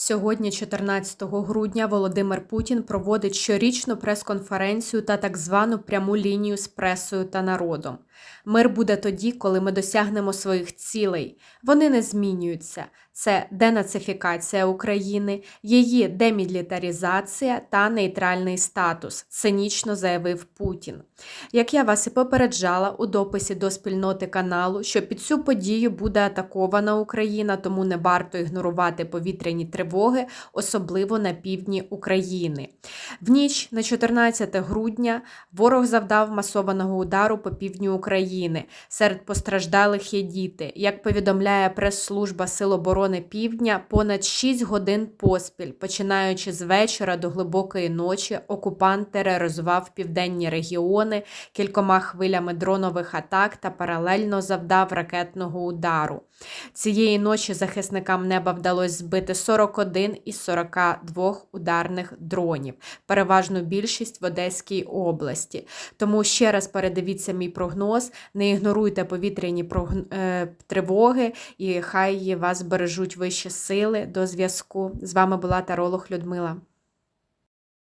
Сьогодні, 14 грудня, Володимир Путін проводить щорічну прес-конференцію та так звану пряму лінію з пресою та народом. Мир буде тоді, коли ми досягнемо своїх цілей. Вони не змінюються. Це денацифікація України, її демілітарізація та нейтральний статус, цинічно заявив Путін. Як я вас і попереджала у дописі до спільноти каналу, що під цю подію буде атакована Україна, тому не варто ігнорувати повітряні тривоги, особливо на півдні України. В ніч на 14 грудня ворог завдав масованого удару по півдню України. Серед постраждалих є діти. Як повідомляє прес-служба Сил оборони Півдня, понад 6 годин поспіль, починаючи з вечора до глибокої ночі, окупант тероризував південні регіони кількома хвилями дронових атак та паралельно завдав ракетного удару. Цієї ночі захисникам неба вдалося збити 41 із 42 ударних дронів, переважну більшість в Одеській області. Тому ще раз передивіться мій прогноз, не ігноруйте повітряні е, тривоги, і хай вас бережуть вищі сили. До зв'язку. З вами була таролог Людмила.